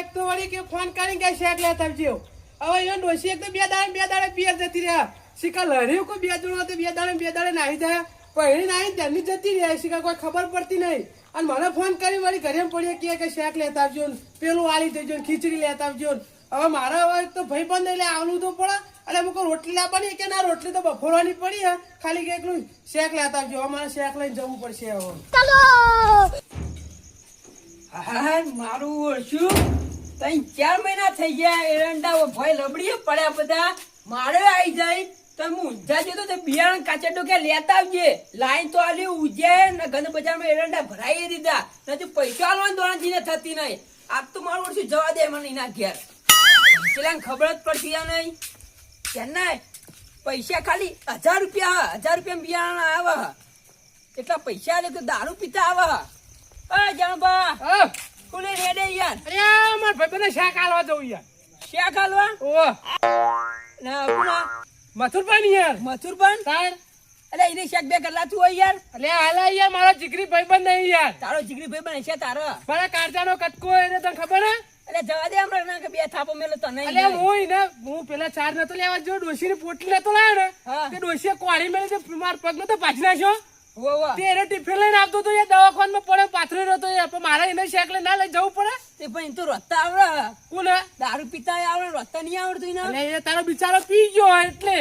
એક તો વળી કે ફોન કરીને કે શેક લેતા આવજો. હવે એનો ડોસી એક તો બે દાડે બે દાડે પિયર જતી રહ્યા. શિકા લડ્યું કોઈ બે જણો તો બે દાડે બે દાડે નાહી જાય. પહેરી નાહી ત્યાંની જતી રહ્યા શિકા કોઈ ખબર પડતી નહીં. અને મને ફોન કરી વળી ઘરે પડીએ કે કે શેક લેતા આવજો પેલું વાળી દેજો ખીચડી લેતા આવજો હવે મારા હવે તો ભાઈ બંધ એટલે આવવું તો પડે. અને અમુક રોટલી લાવવાની કે ના રોટલી તો બફોરવાની પડી હે. ખાલી કે એકલું શેક લેતા આવજો. મારે શેક લઈને જવું પડશે હવે. હા મારું ઓળશું તઈ ચાર મહિના થઈ ગયા એરંડા ભય લબડીએ પડ્યા બધા. મારે આવી જાય. તો હું ઊંઝા જતો તો બિયારણ કાચા કે લેતા આવજે. લાઈન તો આલી ઉજે ને ઘન બજારમાં એરંડા ભરાઈ દીધા. નથી પૈસા આલવાની દોણાજીને થતી નહીં આપ તો મારું ઓળશું જવા દે મને એના ઘેર. પેલા ખબર જ પડતી આ નહીં ચેન્નાઈ પૈસા ખાલી હજાર રૂપિયા હજાર રૂપિયા બિયારણ આવે એટલા પૈસા લે તો દારૂ પીતા આવે અ જાણબા કોને રેડે યાર? અરે માર ભાઈ બંને શાક આલવા જવું યાર. શેક આલવા? ઓ ના કોના મથુરભાઈ યાર. મથુરબન તાર? અલે એને શેક બે કલાક તું હોય યાર. અલે હાલા યાર મારો જીગરી ભાઈ બંધ નહીં યાર. તારો જીગરી ભાઈ બને છે તારો. મારા કારજાનો કટકો એને તને ખબર હે? અલે જવા દે હમણાં ના કે બે થાપો મેલો તને અલે હું ને હું પેલા ચાર નતો લેવા જો ડોશી ની પોટલી નતો લાવ્યો ને. તે ડોશીએ કોળી મેલે તે માર પગ નતો પાછી નાખ્યો. એને ટિફિન લઈને આવતો તો યાર દવાખાનામાં પડે પાથરી રહ્યો તો યાર પણ મારે એને શેક લઈને ના લઈ જવું પડે? તે પણ તો રસ્તા આવડે. કોને? દારૂ પીતા આવડે રસ્તા નહીં આવડતું તારો બિચારો પી ગયો એટલે.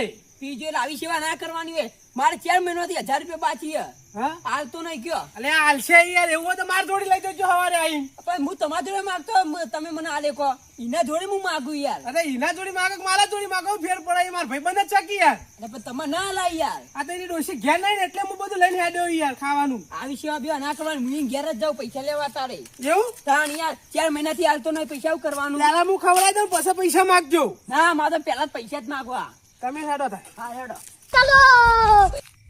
પીજો લાવી આવી સેવા ના કરવાની હોય. મારે ચાર મહિનાથી હજાર રૂપિયા બાકી હે હા? હાલ તો નહીં કયો. અલે હાલશે યાર એવું તો માર જોડી લઈ જજો સવારે આવીને. પણ હું તમારા જોડે માગતો તમે મને આ લેખો એના જોડે હું માગું યાર. અરે એના જોડી માગે મારા જોડી માગે ફેર પડે માર ભાઈ બંધ જ ચાકી યાર? અરે પણ તમે ના લાય યાર. આ તો એની ડોસી ઘેર નહીં એટલે હું બધું લઈને હેડ્યો યાર ખાવાનું. આવી સેવા બેવા ના કરવાની હું ઘેર જ જાઉં પૈસા લેવા તારે. એવું? તાણ યાર ચાર મહિનાથી હાલતો નહીં પૈસા કરવાનું. પેલા હું ખવડાવી દઉં પછી પૈસા માગજો. ના મારે તો પેલા જ પૈસા જ માગવા. તમે હેડો થાય હા હેડો.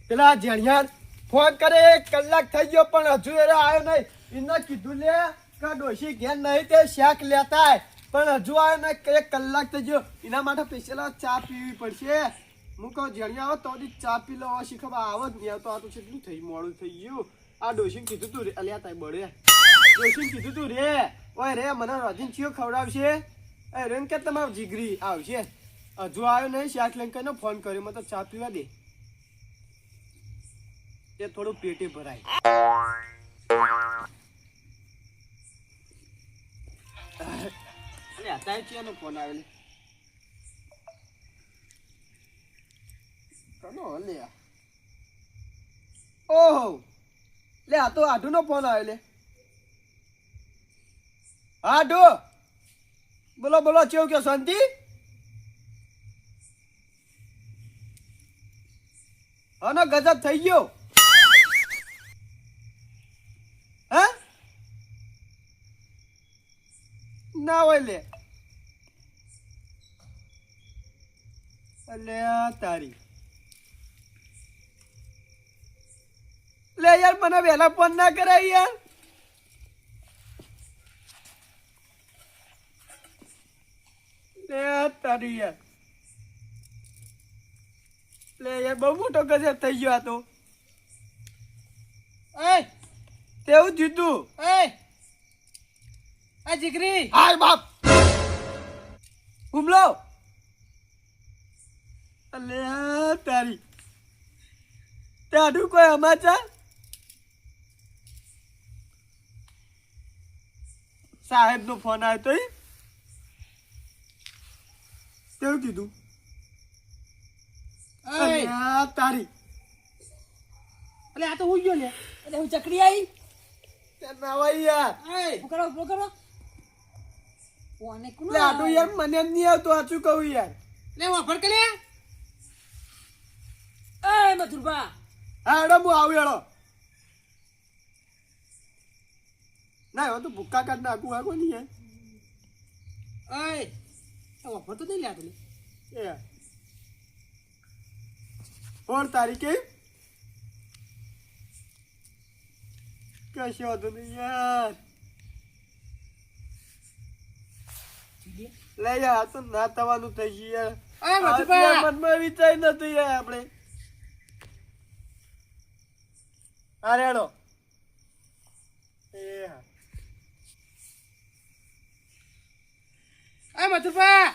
પેલા જેણિયાર ફોન કરે એક કલાક થઈ ગયો પણ હજુ એ આવ્યો નહીં. એને કીધું લે કે ડોશી ઘેર નહીં તે શેક લેતા. પણ હજુ આવ્યો નહીં એક કલાક થઈ ગયો. એના માટે પેશેલા ચા પીવી પડશે. હું કહું જેણિયા આવો તો ચા પી લો શી ખબર આવો જ નહીં આવતો આ તો કેટલું થઈ મોડું થઈ ગયું. આ ડોશીને કીધું તું રે અલ્યા તાય બળે. ડોશીને કીધું તું રે ઓય રે મને રજીન ચિયો ખવડાવશે. એ રેન કે તમારું જીગરી આવશે? હજુ આવ્યો નહીં શાક લઈને ફોન કર્યો. મને તો ચા પીવા દે. એ થોડું પેટે ભરાય. ફોન આવ્યો લે આઢુ! બોલો બોલો કેવું શાંતિ? આનો ગજબ થઈ ગયો. હે? ના હોય લે. લે આ તારી. લે યાર, મને વહેલા ફોન ના કરાય યાર. લે તારી યાર. લે યાર બહુ મોટો ગજબ થઈ ગયો આ તો. એ! તેવું જીતું. એ! આ જીગરી! હાય બાપ! હુમલો! અલે તારી. તારું કોઈ સમાચાર? સાહેબ નો ફોન આવ્યો તો? કેવું કીધું. આ તારી. અલે આ તો હું ગયો લે. એટલે હું ચકડી આવી તે નવાઈ યાર. એ કરો કરો. કોને કોનો લે યાર મને નહીં આવતું સાચું કહું યાર? લે વાફર કે લે? એ મથુરભા હા હું આવું એડો ના હવે તો ભૂક્કા કાઢ નાખું આખો નહીં એ આ તો નહીં લે આ લે. એ સોળ તારીખે કશો વાંધો નહીં યાર લઈ આ તો ના થવાનું થઈ ગયું યાર મનમાં વિચાર નથી યાર આપણે અરે હેડો એ હા આ મથુપા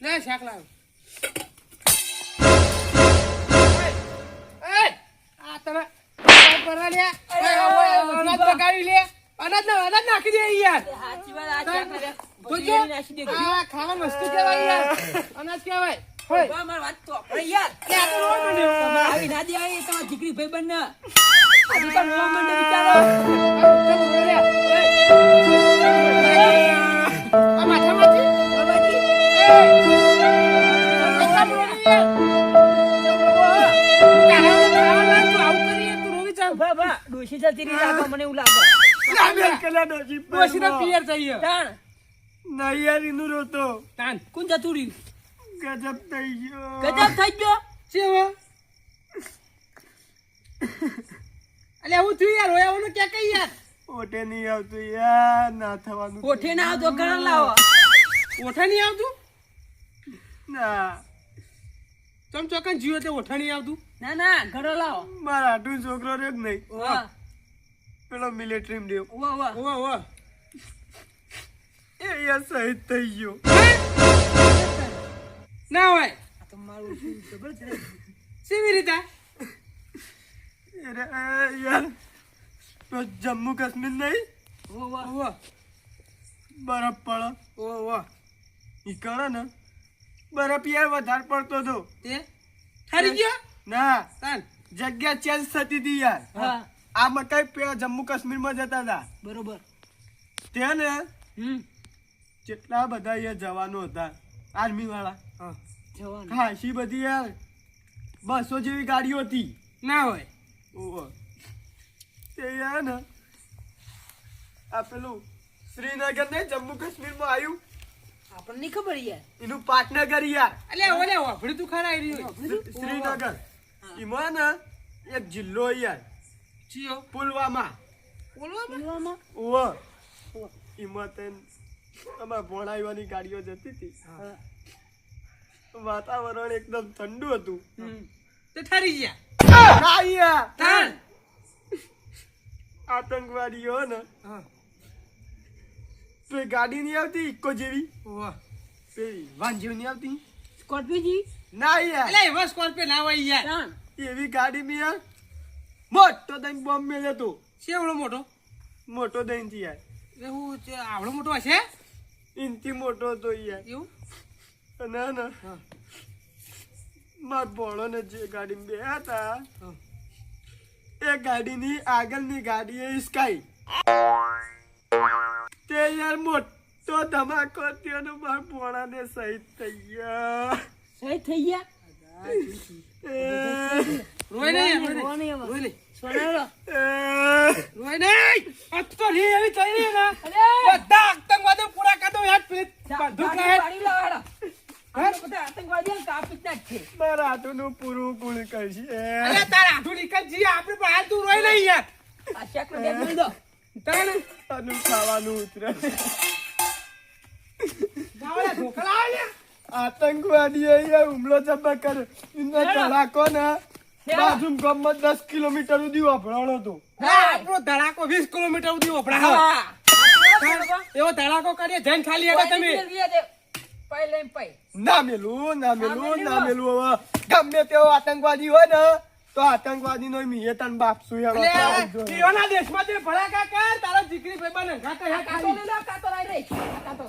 લે શાક લાવ અનાજ બગાડી લે. અનાજ ના અનાજ નાખી દે યાર. સાચી વાત, આ દે. આ ખાવાની વસ્તુ કહેવાય યાર. અનાજ કહેવાય. હોય. બા, મારી ડોશી જતી રહી લાગે, મને એવું લાગે. લાગે કલા ડોશી ડોશીનો પરમાં. પિયર થઈ ગયો. તાણ, નહીં યાર રોતો તાન. કોણ જતું રહ્યું? ગજબ થઈ ગયો ગજબ થઈ ગયો. ચેવો? અલ્યા હું થયું યાર રોયાવાનું ક્યાં કઈ યાર ઓટે નહીં આવતું યાર ના થવાનું ના આવતો ઘરે લાવો. ઓઠા નહીં આવતું ના ચમ ચોકન જીવો તે ઓઠા નહીં આવતું ના ના ઘરે લાવો મારા આટલું છોકરો રહ્યો જ નહીં પેલો મિલિટરી દેવ. વાહ, વાહ. વાહ વાહ. એ યાર શહીદ થઈ ગયો. ના હોય. આ તો મારું શું જબરજસ્ત. સીવી રીતે? અરે યાર તો જમ્મુ કાશ્મીર નહીં? વાહ, વાહ. ઓવા બરફ પડે. ઓ વાહ. ઈ કરે ને બરફ યાર વધારે પડતો હતો. તે? ઠરી ગયો? ના. તાન. જગ્યા ચેન્જ થતી હતી યાર. હા, આ મકાઈ પેલા જમ્મુ કાશ્મીરમાં જતા હતા? બરોબર. ત્યાં ને હમ. કેટલા બધા અહીંયા જવાનો હતા? આર્મી વાળા ખાસી બધી યાર? બસો જેવી ગાડીઓ હતી. ના હોય. ઓહો. તે યાર ને આ પેલું શ્રીનગર ને જમ્મુ કાશ્મીરમાં આવ્યું આપણને નહીં ખબર યાર. એનું પાટનગર યાર. અલ્યા ઓલે વાપર્યું તું ખરા શ્રીનગર. એમાં ને એક જિલ્લો યાર. ચિયો પુલવામા. પુલવામા? ઓહો એમાં અમાર અમારા ભોણાઈવાની ગાડીઓ જતી હતી. હા. વાતાવરણ એકદમ ઠંડુ હતું. હમ. તે ઠરી ગયા. ના યાર આતંકવાદીઓ ને. હા. તો એ ગાડી નહીં આવતી ઇકો જેવી? વાહ પેલી વાંજીઓ નહીં આવતી? સ્કોર્પિયોજી? ના યાર. એટલે એવા સ્કોર્પિયો ના હોય યાર. એવી ગાડી માં યાર મોટો દઈને બોમ્બ મેલ્યો તો. શેવડો મોટો? મોટો દઈને થી યાર એવું છે, આવડો મોટો હશે? ઇનથી મોટો હતો યાર. એવું? ના ના. માર ભોળો ને જે ગાડી બે હતા. એ ગાડીની આગળની ગાડી એ સ્કાય તે યાર મોટો ધમાકો થયો ને માર ભોળા ને શહીદ થઈ ગયા. શહીદ થઈ ગયા? રોય નહીં રોય નહીં નહીં રોય નહીં. સોનારો. એ, રોય નહીં. અત્તો રી એવી થઈ રહી ને. અરે! બધા આતંકવાદીઓ પૂરા દો યાર જા- બંદૂક ગાડી લાય. પાડી લાવો હેડો. આપણે બધા આતંકવાદીઓને કાપી જ નાખીએ. મારા હાથોનું પૂરું ગુણ કરશે. અલ્યા તારા હાથું નીકળ જી આપણે બહાર તું રોય નહીં યાર. આ શેકનો બેગ દો. તાને આનું ખાવાનું ઉતરે. ગાવડા ઢોકળા હુમલો જબ્બા કર્યો. તારા ધડાકો ને બાજુ ગામમાં દસ કિલોમીટર સુધી વાપરાણો હતો આપણો ધડાકો વીસ કિલોમીટર સુધી વપરાયો. એવો ધડાકો કરીએ જઈને ખાલી હતા તમે. ના મેલું ના મેલું ના ના મેલું હવે ગમે તેવો આતંકવાદી હોય ને તો આતંકવાદી નો મિયે તન બાપસુ હેડો અલ્યા, પીઓના દેશમાં તે ભડાકા કર તારા દીકરી ભાઈબંધ હંગાતે આ હા ખાલી. લે લો, લઈ રહી. આ કાંટો.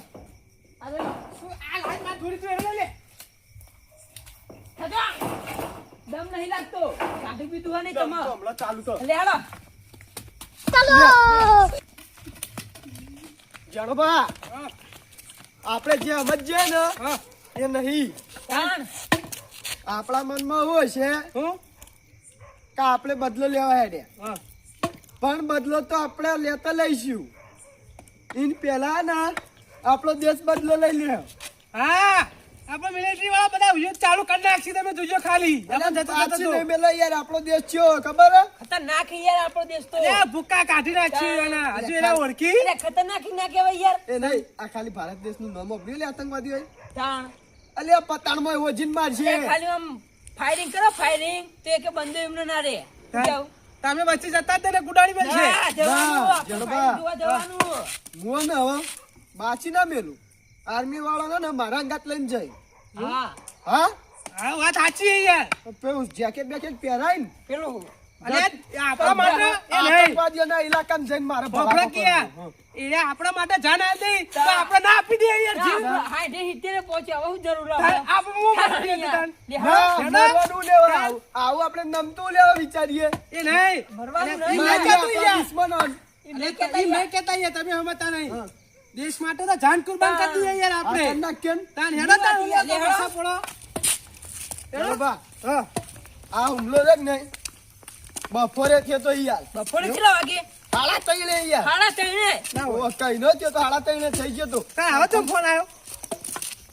આ લઈ આ લાઈનમાં થોડી તું લે લે. દમ નહીં લાગતો. કાઢી પીધું હોય નહીં તમે હમણાં ચાલુ તો લે હાલો. જાણો બા આપણે જે સમજીએ ને હા. એ નહીં. આપણા મનમાં હોય છે હું? કે આપણે બદલો લેવા હેડે. પણ બદલો તો આપણે લેતા લઈશું. ઇન પહેલા ના આપણો દેશ બદલો લઈ લે હા. આપણે મિલિટરી વાળા બધા યુદ્ધ ચાલુ કરી નાખશે તમે જોજો ખાલી. મેલો યાર આપણો દેશ છો ખબર હે? ખતરનાક યાર આપણો દેશ તો. અલ્યા, ભૂકા કાઢી નાખશે એના. હજુ એના ઓળખી? એટલે ખતરનાક ના કહેવાય યાર. એ નહીં આ ખાલી ભારત દેશનું નામ લે આતંકવાદી હોય તાણ અલ્યા પતાણમાં ઓજીન મારશે. ખાલી આમ ફાયરિંગ કરો ફાયરિંગ તો એક બંદે એમને ના રે તમે વચ્ચે જતા તેને ગુડાડી મેલશે ના, જવાનું, જવાનું. હું હવે બાચી ના મેલું. આર્મી વાળા ને મારા અંગાત લઈને જાય હા. હા? હા વાત સાચી છે યાર. પેલું જેકેટ બેકેટ પહેરાય ને. પેલું. આપણા માટે જાન આ તો. આપણે ના આપી દઈએ યાર જીવ. હાઈઠે સિત્તેરે પહોંચે. હવે જરૂર આવે? આવું. આવું આપણે નમતું લેવા વિચારીએ. એ નહીં. તમે હમતા નહીં દેશ માટે તો જાન કુરબાન કરી દઈએ યાર આપણે. કરી નાખીએ ને. તાન હેડો તાન યાર, પાછા પડો હેડો. બા હા. આ હુમલો રે કે નહીં? બપોરે થયો તો યાર. બપોરે કેટલા વાગે? હાડા તઈને યાર. સાડા ત્રણે? ના ઓ, કઈ નો થયો તો હાડા તઈને થઈ ગયો તો. તાન હવે તો ફોન આવ્યો.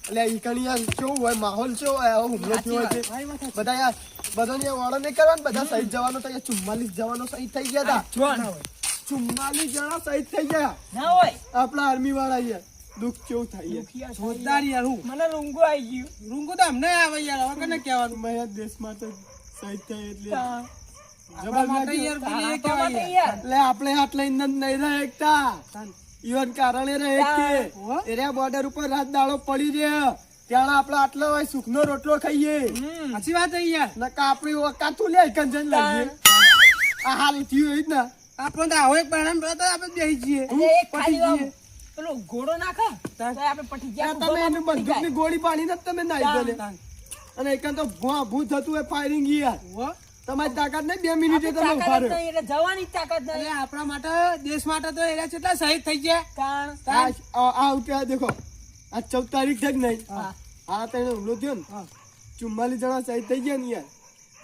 એટલે ઈ કણી યાર કેવું હોય માહોલ કેવો હોય આવો હુમલો થયો સાચી. બધા યાર બધાને વાળો નહીં કરવાનો બધા સહી જવાનો તો યાર ચુમ્માલીસ જવાનો સહી થઈ ગયા હતા. ચુમ્માલીસ જણા શહીદ થઈ ગયા. ના હોય. આપણા આર્મી વાળા છે દુઃખ કેવું થાય જોરદાર યાર હું. મને રૂંગો આવી ગયું. રૂંગો તો અમને આવે યાર. હવે કને કહેવાનું? મેં દેશ માટે શહીદ થાય એટલે આપણા હાથ લઈને નહીં રહે એકતા. ઈવન કારણે રહે કે એરિયા બોર્ડર ઉપર રાત દાડો પડી રહ્યો. ત્યાં આપણે આટલો હોય સુખનો રોટલો ખાઈએ. સાચી વાત યાર. નકા આપણી ઓકાતું લે કંજન લાગીએ. આ હાલ થયું એ જ ને. આપણે તો આવો એક તો આપણે બેસી જઈએ. ખાલી પેલો ઘોડો નાખે તો આપણે પટી ગયા તમે એનું બંદૂકની ગોળી પાડી ને તમે નાઈ ગયો અને એક તો ભૂ ભૂ થતું હોય ફાયરિંગ યાર. તમારી તાકાત નહીં બે મિનિટે તમે ઊભા એટલે જવાની તાકાત નહીં. આપણા માટે દેશ માટે તો એના કેટલા શહીદ થઈ ગયા. કારણ આ ઉઠ્યા દેખો. આ ચૌદ તારીખ છે જ નહીં. આ તને હુમલો થયો ને. ચુમ્માલીસ જણા શહીદ થઈ ગયા ને યાર.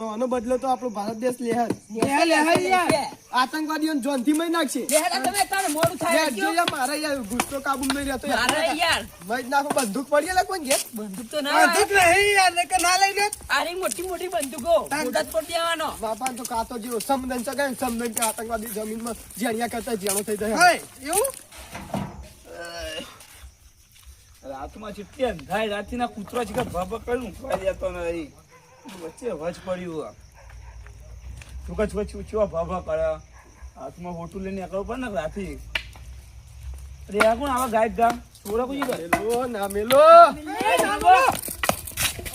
તો આનો બદલો તો આપણો ભારત દેશ લે જ. લે, લે, હે યાર. આતંકવાદીઓને જોનથી મરી નાખશે. લેહડા તમે તારે મોડું થાય યાર, જો યાર, મારે યાર ગુસ્સો કાબૂમાં નહીં રહેતો યાર. મારે યાર. મરી નાખો બંદૂક પડી લે કોણ કે બંદૂક તો ના બંદૂક. નહીં યાર નકર ના લઈ લે. અરે મોટી મોટી બંદૂકો જ પડી દેવાનો. બાપા તો કાતો જેવો સમદન કાંઈ સમદન કે આતંકવાદી જમીનમાં જેણિયા કરતા જેણો થઈ જાય. હોય એવું? રાતમાં ચીટકી અંધાઈ રાતથી ના કૂતરો છે કે ભબ કર્યું ઊંઘવા જતો નહીં. વચ્ચે વચ પડ્યું છોકરા છું છું ભબ કરે હાથમાં હોટું લઈને એકલો પડે ને રાતી અરે આ કોણ આવા ગાયક ગા? છોરા કોઈ કરે મેલો ના મેલો.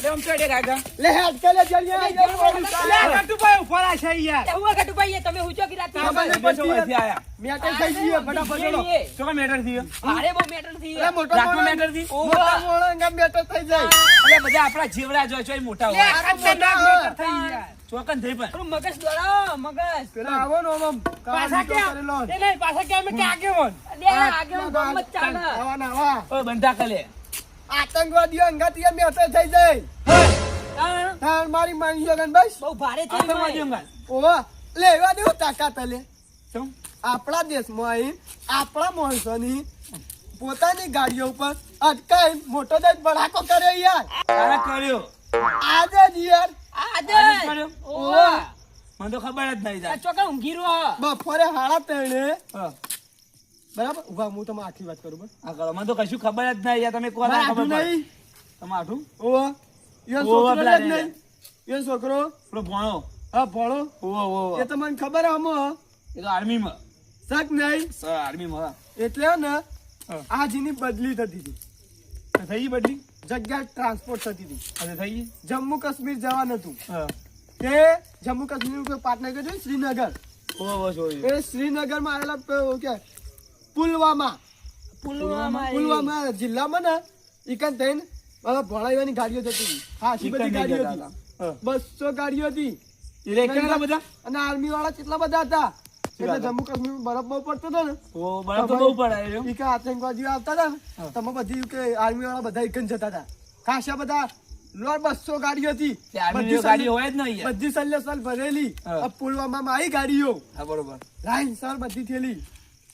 અરે ચડે ગાયક લે હેડ કે લે જેણિયા લે કટુભાઈ ઊભા રહે છે યાર એવું આ કટુભાઈ તમે હુંચો કી રાતે ખબર નહીં બેસો આયા. મેં થઈ ગઈ ફટાફટ ચલો. છોકરા મેટર થયો? અરે બહુ મેટરથી અરે મોટો રાતમાં મેટરથી. મોટા મોણો અંગા બેઠો થઈ જાય. એટલે બધા આપણા જીવડા જો છો મોટા હોય. મેટર થઈ યાર ચોકન થઈ પણ. મગજ દોડાવો મગજ. પેલા આવો ને પાછા કામ એ નહીં પાછા ક્યાં? અમે કે આગેવાન? લે આગળ ગમ જ ચાલે. આવા ને આવા. ઓય બંધા કલે આતંકવાદીઓ અંગાથી એમ થઈ જાય. તાણ? મારી માની છે બસ બહુ ભારે થઈ આતંકવાદી ઓવા લે એવા તાકાત લે આપણા દેશમાં અહીં આપણા માણસોની પોતાની ગાડીઓ ઉપર અટકાઈ મોટો દઈ ભડાકો કર્યો યાર. તારા કર્યો. આજે જ યાર. આજે કર્યો? ઓવા. મને તો ખબર જ નહીં જાય ચોકર ઊંઘી રહ્યો. બપોરે હાડા તેણે બરાબર? ઊભા હું તમે આખી વાત કરું બસ. આ કરો મને તો કશું ખબર જ નહીં યાર તમે કોણ ખબર નહીં. તમે આઠું? ઓવા યો છોકરો જ નહીં? યો છોકરો? પેલો ભણો. હા ભણો. ઓવો ઓવો એ તમને ખબર હમો? એ તો આર્મીમાં. શક નહીં? સર આર્મીમાં એટલે ને આ જેની બદલી થતી હતી. થઈ બદલી? જગ્યા ટ્રાન્સપોર્ટ થતી હતી. અરે થઈ? જમ્મુ કાશ્મીર જવાનું હતું. તે જમ્મુ કાશ્મીર ઉપર પાટનગર છે શ્રીનગર? એ શ્રીનગરમાં આવેલા કે પુલવામા. પુલવામા પુલવામા જિલ્લામાં ને ઈકન થઈને ભણાવવાની ગાડીઓ જતી હતી. ખાસી બધી ગાડીઓ હતી. બસો ગાડીઓ હતી. બધા? અને આર્મી વાળા કેટલા બધા હતા? એટલે જમ્મુ કાશ્મીર બરફ બહુ પડતો હતો ને. બહુ પડે આતંકવાદીઓ આવતા હતા ને તમે બધી કે આર્મી વાળા બધા એક જતા હતા. ખાસા બધા લોર બસો ગાડીઓ હતી. બધી ગાડી સલ- હોય જ નહીં ભરેલી. પુલવામામાં આવી ગાડીઓ. હા બરોબર. લાઈન સર બધી થયેલી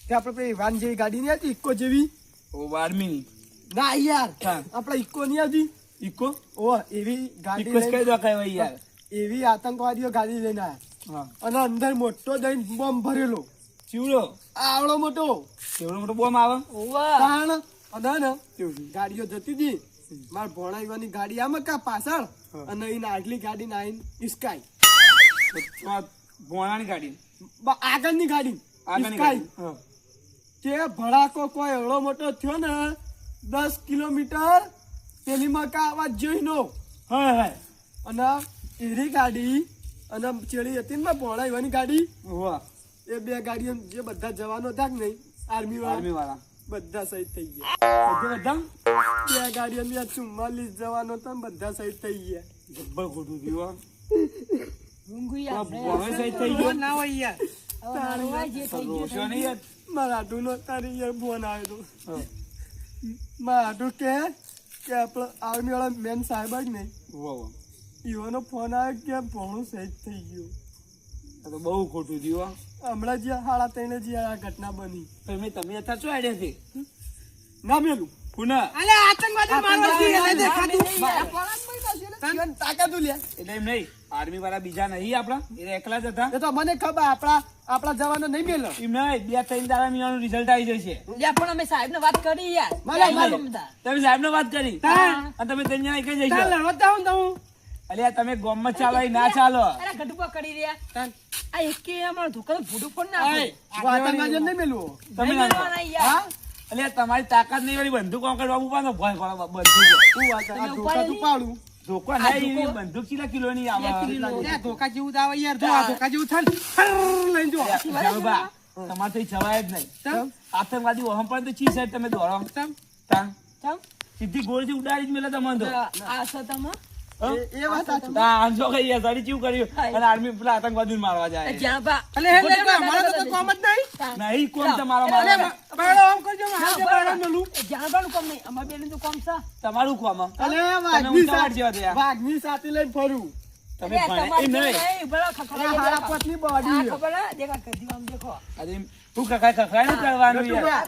તે આપણે પેલી વાન જેવી ગાડી નહીં હતી ઇકો જેવી. ઓ આર્મીની ના યાર. આપણે ઇકો નહીં હતી ઇકો? ઓ એવી ગાડી ઇકો કઈ દો કહેવાય યાર. એવી આતંકવાદીઓ ગાડી લઈને આવ્યા અને અંદર મોટો જઈને બોમ્બ ભરેલો. ચીવડો? આવડો મોટો. ચીવડો મોટો બોમ્બ આવે? કારણ અને ને ગાડીઓ જતી હતી. માર ભણાવવાની ગાડી આમ કા પાછળ. અને એને આગલી ગાડી નાઈન ઇસ્કાઈ ભોણાની ગાડી. બ- આગળની ગાડી. આગળની ગાડી હા. તે ભડાકો કોઈ એવડો મોટો થયો ને દસ કિલોમીટર પેલી મકા આવાજ જોઈ નો હા હા. અને એરી ગાડી અને ચેડી હતી ને ભોળા એવાની ગાડી? હોવા એ બે ગાડીઓ જે બધા જવાનો હતા કે નહીં? આર્મી વાળા આર્મી વાળા બધા શહીદ થઈ ગયા. બધા બધા? બે ગાડીઓ ની ચુમ્માલીસ જવાનો હતા બધા શહીદ થઈ ગયા. જબ્બર ખોટું થયું ગયો. ના હોય યાર. હવે નરવા જે થઈ ગયું રોશો નહીં યાર. મારા આટું નો તારી બોન આવ્યો. મારા આટું કે કે આપણો આર્મી વાળા મેન સાહેબ જ નહીં. વાહ હોવા. ફોન આવ્યો કે ભણું સહેજ થઈ ગયું. આ તો બહુ ખોટું થયું હો. હમણાં જે હાડા ત્રણે જે આ ઘટના બની. તમે તમે અત્યારે શું આઈડિયા છે ના મેલું પુના. અલે આતંકવાદી મારવા દેખાતું તને તાકાતું લે એટલે એમ નહીં. આર્મી વાળા બીજા નહીં આપણા એ એકલા જ હતા. એ તો મને ખબર આપણા આપણા જવાનો નહીં મેલો. એમ બે ત્રણ દાડા મીવાનું રિઝલ્ટ આવી જશે. પણ અમે સાહેબને વાત કરી યાર. તમે સાહેબ વાત કરી? હા. અને તમે ત્રણ જણા કઈ તાર જઈશો લડવા જાઉં તો હું. અલ્યા તમે ગોમમાં ચાલો ના ચાલો. અરે ગટુપા કરી રહ્યા. આ એકે અમારો ધોકા તો ભૂડું પણ ના અય, જ નહીં મેલવું. તમે ના. યાર. અલ્યા તમારી તાકાત નહીં વાળી બંધુ વાંકડ બાબુ પાનો ભય પડો બંધુ હું વાત આ ધોકા તું પાડું ધોકો નહીં બંદૂક કેટલા કિલો ની આવે ધોકા જેવું દાવા યાર. જો આ ધોકા જેવું થાય ને, ફર લઈને જો. જળબા, તમારથી જવાય જ નહીં. આતંકવાદી ઓહમ પણ તો ચી સાઈડ તમે દોડો ચમ. તા? સીધી ગોળથી ઉડાડી જ મેલા તમને તો. આ છો તમે એ- એ વાત સાચું. તા કઈ સાડી ચીવ કર્યું? અને આર્મી પેલા આતંકવાદી મારવા જાય. જ્યાં બા. અલે હે લે, તો કોઈ જ નહીં. નહીં તમારો આમ કરજો જ્યાં બાનું કામ નહીં. અમાર બેનું તો કામ છે. તમારું કોમ અલે વાઘની સાથે. વાઘની સાથે લઈને ફરું. તમે તમારે નહીં. પતની બોડી ખબર? દેખા કદી આમ દેખો. અરે તું કખાય કખાય કરવાનું યાર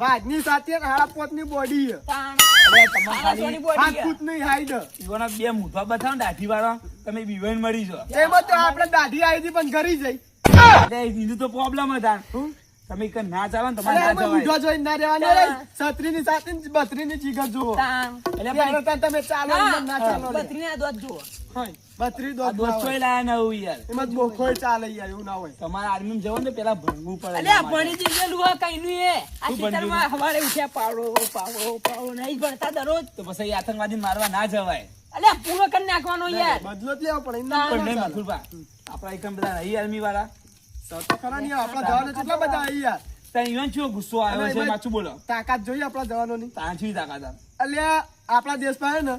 યાર, સાથે હાડા પોતની બોડી અરે તમારે ખાલી હાથ ફૂટ નહીં હાઈડ ઈવોના બે મુઠવા બતાવો દાઢી વાળા. તમે બીવાઈને મરી જો એમાં તો આપણે દાઢી આવી હતી પણ ઘરી જઈ. બીજું તો પ્રોબ્લેમ હતા. તમે કઈ ના ચાલો ને તમારે ના જવાય. જોઈને ના રહેવાનું. રે છત્રીની સાથે બત્રી ની જીગર જુઓ. એટલે તમે ચાલો ના ચાલો બત્રી ના દોત જુઓ. બત્રી આ દોત ના હોય. યાર એમાં બોખોય ચાલે યાર એવું ના હોય તમારે આર્મી જવું ને પેલા ભણવું પડે અલ્યા, એના માટે. ભણી દીધેલું હોય એ. આ શું ભણ્યું? હવારે ઉઠ્યા પાવડો, પાવડો, પાવડો નહીં ભણતા દરરોજ. તો પછી આતંકવાદી મારવા ના જવાય અલે પૂરો કરી નાખવાનો યાર. બદલો જ લેવો પડે ના પણ નહીં મથુરભા આપણા એકમ બધા નહીં આર્મી વાળા તો તો ખરા નહીં આપણા જવાનો કેટલા બધા આવી યાર ત્યાં ગુસ્સો આવ્યો છે પાછું બોલો તાકાત જોઈએ આપણા જવાનોની ત્યાં તાકાત અલ્યા આપણા દેશમાં હે ને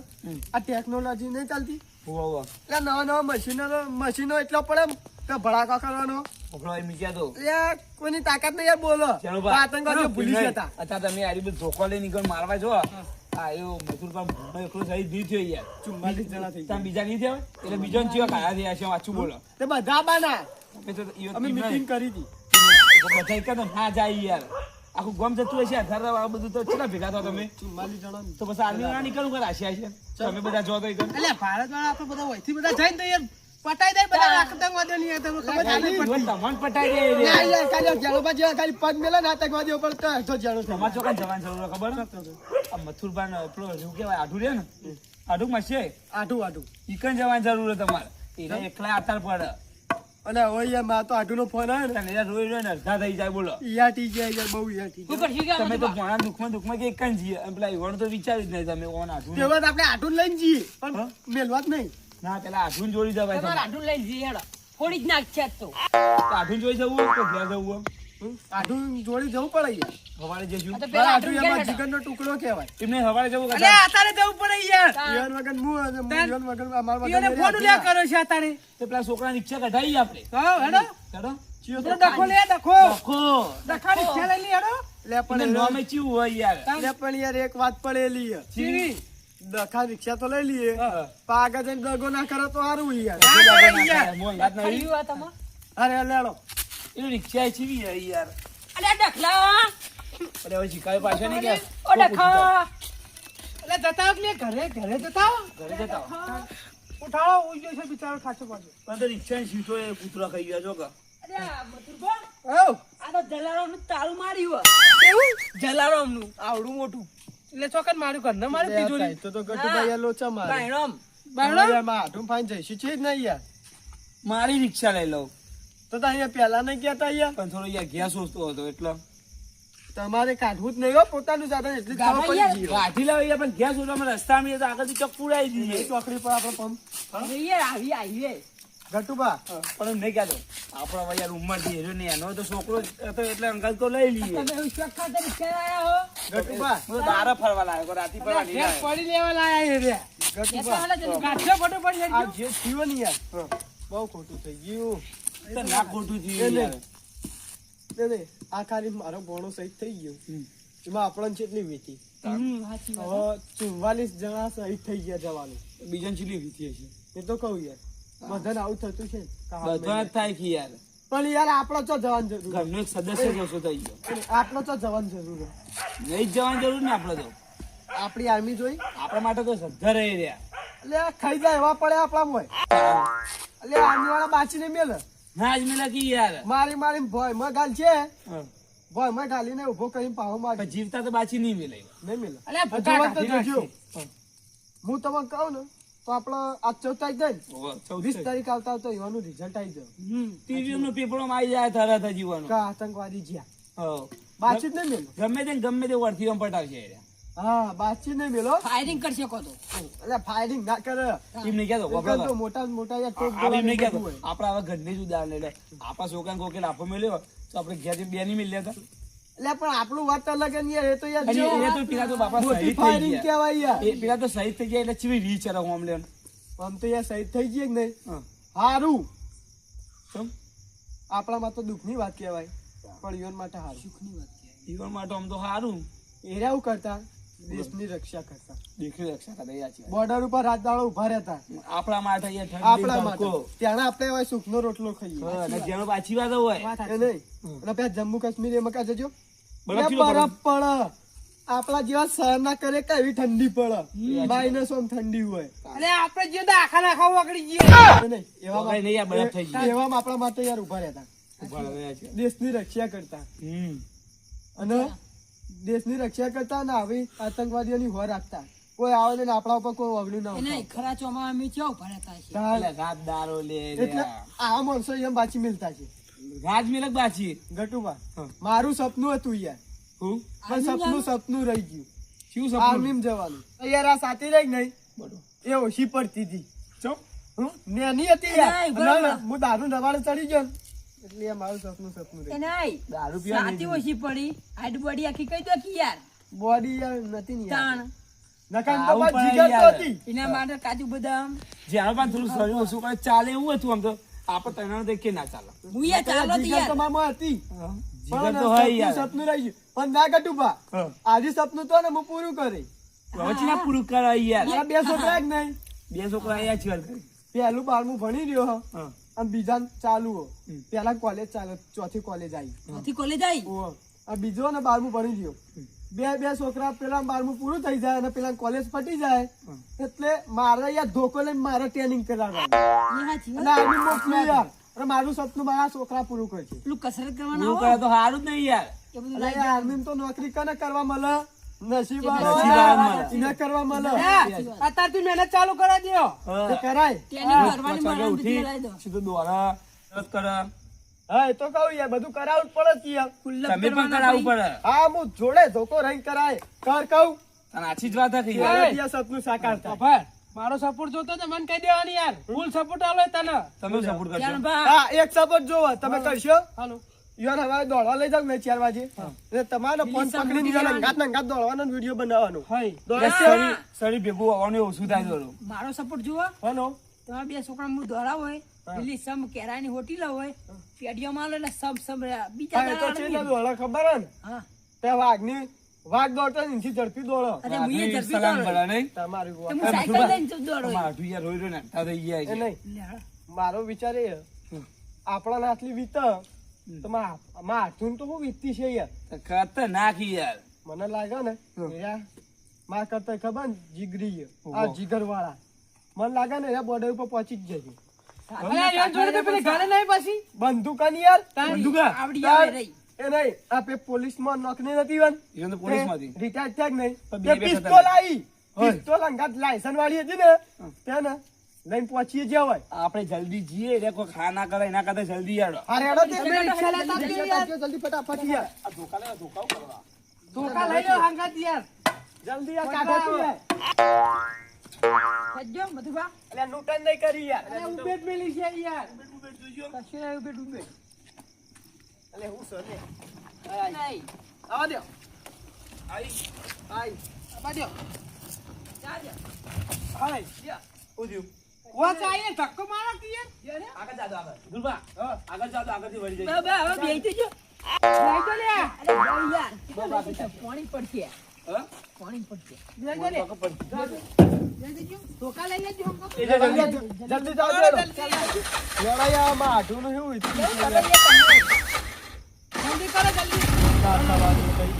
આ ટેકનોલોજી નહીં ચાલતી. એટલે નવા નવા મશીનો મશીનો એટલો પડે ને ભડાકા કરવાનો. પકડો એ મીક્યા તો. એટલે કોઈની તાકાત નહીં યાર બોલો. આતંકવાદીઓ ભૂલી જતા. અત્યારે તમે આરી બધું ધોકો લઈને નીકળ મારવા જો. હા. એવો મથુરભા પણ એકલો શહીદ નહીં થયો યાર ચુમ્માલીસ જણા થઈ ત્યાં બીજા નહીં થયા? એટલે બીજો ને થયા છે વાંચું બોલો. તે બધા બાના. અમે મીટિંગ કરી હતી. બધા એક ના જાય યાર. આખું ગમ જતું હશે અઢાર વાળા બધું તો કેટલા ભેગા થો તમે? ચુમ્માલીસ જણા તો પછી આર્મી વાળા નીકળું કરે આશા છે તમે બધા જો તો એટલે ભારત વાળા આપણે બધા વહીથી બધા જઈને તો યાર પટાઈ દે બધા આતંકવાદીઓ ની તમે ખબર તમને પટાઈ દે ના યાર કાલે જેણોબા જેવા ખાલી પગ મેલે ને આતંકવાદીઓ પર તો જો જેલો તમાર ચોકન જવાની જરૂર ખબર? આ મથુરબા નો પેલો શું કહેવાય આઢું રે ને? આઢું માં છે આઠું આઠું ઈકન જવાની જરૂર છે તમારે. એને એકલા આતાર પડે અને હવે યાર મારે તો આટલો નો ફોન આવે ને યાર રોઈ રોઈ ને અડધા થઈ જાય બોલો યાર ટી જાય યાર બહુ ઈયાટી શું કરશું કે તમે તો? ભણા દુઃખમાં દુઃખમાં કે એક જ જીએ પેલા ઈવણ તો વિચાર્યું જ નહીં તમે ઓન આઢું તેવા તો આપણે આઠું લઈને જઈએ પણ મેલવા જ નહીં ના પેલા આઠું જોડી જવાય તમારે તમારે લઈને લઈ જઈએ હેડો. થોડી જ નાખ છે તો. આઢું જોઈ જવું તો ઘેર જવું હમ? આઠું જોડી જવું પડે યાર. હવારે જઈશું આ તો મારે પેલા આઠું એમાં ઘેર હેડો. ટુકડો કહેવાય. એમને હવારે જવું અલે કદાચ. જવું પડે યાર. તાણ. વગર હું અને હું તાન. વગર અમારા ફોન ઉલ્યા કરો છે અત્યારે તો પેલા છોકરા રિક્ષા કઢાઈ આપણે. હા હેડો. ચલો ચિયો તો ડખો લે. ડખો. આખો ડખા. રિક્ષા લી હેડો. લે પણ નામે ચીવું હોય યાર. લે પણ યાર એક વાત પડેલી છે. ચીવી. દખા રિક્ષા તો લઈ લઈએ. આગળ જઈને દગો ના કરો તો સારું યાર? અરે લેડો એનું રિક્ષા ચીવી હોય યાર. અરે ડખલા! અરે હવે શીખાય પાછા નહીં કે ઓ ડખા! અરે જતા એટલે ઘરે ઘરે જતા ઘરે જતા. ઉઠાડો ઉઈ ગયો છે બિચારો ખાચો પાછો. પણ તો રિક્ષા સીટો એ કૂતરા ખાઈ ગયા જો કે? આવડું મોટું. એટલે ચોકન મારું ઘર ને માર્યું તિજોરી? તો તો ગટુભાઈ લોચા મારે બાયણમ. બારણો? યારમાં ફાઈન જઈશું છે જ નહીં યાર. મારી રિક્ષા લઈ લઉં. તો અહીંયા પહેલા નહીં કહેતા અહીંયા? પણ થોડો અહીંયા ગેસ ઓછતો હતો એટલે. તમારે કાઢવું જ નહીં હો પોતાનું સાધન એટલે. કાઢી લાવી પણ ગેસ ઓછો રસ્તામાં તો આગળથી ચક પુરાઈ દઈએ ચોકડી પર આપણો પંપ. આવી આવીએ. ગટુબા પણ એમ નહીં કહેતો આપણા ભાઈ યાર ઉંમરથી નહીં. એનો તો છોકરો હતો એટલે અંકલ તો લઈ લઈએ. ગટુબા હું? ફરવા લાગ્યો રાતી ફરવા નહીં પડી લેવા લાયા રે. ગટુબા હાલે જલ્દી. કાઠિયો ફોટો પડી આ જે થયું ને યાર બહુ ખોટું થઈ ગયું. ના ખોટું થયું એ યાર. નહીં. ને ને આ ખાલી મારો ભોણો સહિત થઈ ગયો. એમાં આપણને કેટલી વીતી. ચુમ્માલીસ જણા સહિત થઈ ગયા જવાનું. બીજાને વીતી હશે? એ તો કહું યાર. બધાને આવું થતું છે બધા થાય કે યાર. પણ યાર આપણો ચો જવાન જરૂર ઘરનો એક સદસ્ય ઓછો થઈ ગયો. આપણો તો જવાન જરૂર છે. નહીં જ જવાની જરૂર ને આપણે તો. આપણી આર્મી જોઈ? આપણા માટે તો સદ્ધર રહી રહ્યા. એટલે ખાઈ જાય એવા પડે આપણા હોય. એટલે આર્મી વાળા બાચીને મેલે. ના જ મેલા કી યાર. મારી મારી ભોયમાં ગાલ છે? ભોયમાં ગાલીને ઊભો કરીને પાહો માર. જીવતા તો બાચી નહીં મેલે. નહીં મેલે. અલે ભૂકા તો જોજો. હું. તમને કહું ને તો આપણો આ ચૌદ તારીખ ને ઓહો, ચૌદ વીસ છે. તારીખ આવતા તો એવાનું રિઝલ્ટ આવી જાય. ટીવી નું નું પેપરોમાં આવી જાય તરત જીવવાનું. આતંકવાદી જ્યાં. બાચી જ નહીં મેલો. ગમે તે ગમે તે આમ પટાવશે. હા બાચી નહીં મેલો ફાયરિંગ કરી શકો તો. એટલે ફાયરિંગ ના કરે. એમ નહીં કહેતો, એકદમ તો મોટા મોટા યાર ટોપ આપણે ઘરની જ ઉદાહરણ છોકરાને કોકે લાફો મેલ્યો તો આપણે ઘેરથી બે નહીં મેલ્યા હતા. એટલે પણ આપણું વાત અલગ યાર એ તો યાર એ તો પેલા તો બાપા મોટી શહીદ થઈ ફાયરિંગ ગયા. કહેવાય યાર. એ પેલા તો શહીદ થઈ ગયા એટલે ચીવી રીચ era હોમલેન્ડ. આમ તો યાર શહીદ થઈ ગઈ કે નહીં? હારું. શું? આપણામાં તો દુઃખની વાત કહેવાય. પણ યુવાન માટે હારું. જીવન માટે આમ તો સારું એ એવું કરતા. દેશની રક્ષા કરતા. દીકરી રક્ષા કરે યાર બોર્ડર ઉપર રાત દાડો ઊભા રહેતા. આપણા માટે યાર આપણા માટે. ત્યાં આપણે હવે સુખનો રોટલો ખાઈએ. અને જેનો પાછી વાત હોય. એ નહીં. અને પેલા જમ્મુ કાશ્મીર એમાં કાં જજો. બરફ એ કેવો બરફ પડે. આપણા જેવા સહન ના કરે કે એવી ઠંડી પડે. માઇનસ ઓમ ઠંડી હોય. અને આપણે જે તો આખા નાખા વગડી ગયા એવા નહીં. વગાઈ બરફ થઈ ગઈ. એવામાં આપણા માટે યાર ઊભા રહેતા. દેશની રક્ષા કરતા. અને દેશની રક્ષા કરતા અને આવી આતંકવાદીઓની હોર રાખતા કોઈ આવે ને આપણા ઉપર કોઈ વગડ્યું ના એને ખરા ચોમા અમે ચો ભણતા છે એટલે રાત લે એટલે આ માણસો એમ બાચી મિલતા છે. મિલક બાછી ગટુબા મારું સપનું હતું યાર. હું? પણ સપનું સપનું રહી ગયું. શું સપનું? આર્મીમ જવાનું. યાર આ સાચી રહી નહીં? બોલો. એ ઓછી પડતી હતી. ચો. હું નેની હતી યાર. નહીં, ના. ના, હું દારૂ રવાડે ચડી ગયો ને. એટલે મારું સપનું સપનું રહે. નહીં. દારૂ પીવા સાતી ઓછી પડી. હાઈટ બોડી આખી કઈ દો કે યાર. બોડી યાર નથી ને તાણ. નકામ તો બસ પણ જીગર તો હતી. એના માટે કાજુ બદામ. જ્યારે પણ થોડું શરીર ઓછું કરે ચાલે એવું હતું આમ તો. આપણે ત્રણ દેખીએ ના ચાલે. હું યાર ચાલો તો યાર. તમારામાં હતી. જીગર તો હોય યાર. સપનું રહી ગયું. પણ ના ગટુબા હા. આજે સપનું તો ને હું પૂરું કરી. હવે ના પૂરું કરાય યાર? બે છોકરા જ નહીં? બે છોકરા આયા છે યાર. પહેલું બારમું ભણી રહ્યો હા. અને બીજા ચાલુ પેલા કોલેજ ચાલે ચોથી કોલેજ આવી ચોથી કોલેજ આવી આ બીજો ને બારમું ભણી ગયો. બે બે છોકરા પેલા બારમું પૂરું થઈ જાય અને પેલા કોલેજ પટી જાય. એટલે મારે યાર ધોકો લઈને મારે ટ્રેનિંગ કરાવવાનું. અને મારું સપનું મારા છોકરા પૂરું કરશે. પેલું કસરત કરવાનું કરે તો સારું જ નહીં યાર. આર્મી તો નોકરી કને કરવા મળે? નસીબ નસીબ વાળો મળે. એને કરવા મળે હા, અત્યારથી મહેનત ચાલુ કરા દો. કરાય. ટ્રેનિંગ કરવાની પાંચ વાગે મળે ઉઠી લાવી દોરા તરત હા એ તો કહું યાર બધું કરાવવું પડે યાર. તમે પણ કરાવવું પડે. હા હું જોડે ધોકો રહી કરાય. કર કહું. આછી જ વાત થઈ યાર. સપનું સાકાર થાય. મારો સપોર્ટ જોતો તો મને કહી દેવાની યાર. ફૂલ સપોર્ટ આલો તને. તમે સપોર્ટ કરશો. હા એક સપોર્ટ જોવો. તમે કરશો? હાલો. યાર હવે દોડવા લઈ જાવ ને ચાર વાગે એટલે તમારે ફોન પકડી યાર અંગાત ને અંગાત દોડવાનો વીડિયો બનાવવાનો. હાય શરીર ભેગું આવવાનું ઓછું થાય દોડો? મારો સપોર્ટ જુઓ. હલો. તમે બે છોકરા હું દોડા હોય પેલી સમ કેરાની હોટી લો હોય પેટીઓમાં આલો એટલે સમ સમ બીજા તો છે ને દોડો ખબર હે ને? હા. તે વાઘની વાઘ દોડતો ને ઝડપી દોડો. અરે હું એ ઝડપી દોડો. નહીં. તમારી વાત. હું સાયકલ લઈને જ દોડો. આઠું યાર રોઈ રોઈ ને અંઠા થઈ ગયા છે. નહીં. મારો વિચાર એ. આપણા નાથલી વીત તો છે યાર. તો ખતરનાક યાર. મને લાગે ને માં કરતા ખબર ને જીગરી આ જીગર વાળા મને લાગે ને એ બોર્ડર ઉપર પહોંચી જ જશે. અલ્યા યાર જોડે તો પેલી ઘરે નહીં પછી? બંદૂક આની યાર. બંદૂક? આ? આવડી એ નહીં આ પે પોલીસમાં નોકરી નથી વન. એ તો પોલીસમાંથી. રિટાયર થયા કે નહીં? પિસ્તોલ આવી પિસ્તોલ અંગાત લાયસન્સ વાળી હતી ને ત્યાં ને લઈને પહોંચીએ જ્યાં હોય. આપણે જલ્દી જઈએ એટલે કોઈ ખાના કરે એના કરતા જલ્દી યાર અરે હેડો તમે રિક્ષા લેતા યાર. જલ્દી ફટાફટ યાર. આ ધોકા લેવા ધોકાઓ કરવા ધોકા લઈ લો હંગાત યાર. જલ્દી યાર કાઢો સજ્જો મધુબા. એટલે નૂટન નહીં કરી યાર. અરે ઉભેટ મેલી છે યાર. કશે નહીં ઉભે ડૂબે એટલે હું સોને નહીં. આવા દો આઈ. આઈ. આવા દ્યો. જાજે. હાય. યા. ઉધ્યું. વોચ આઈએ, ધક્કો મારો કે યાર. આગળ જાદો આગળ. ગુલબા આગળ જાદો આગળથી વળી બા, જાય બા, હવે. લઈ લે. અરે યાર, પાણી પડશે. હા? પાણી પડશે. લઈ લે. જલ્દી કરો જલ્દી. થઈ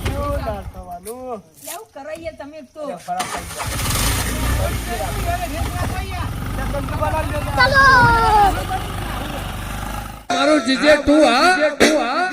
જીજે તું હા? તું હા?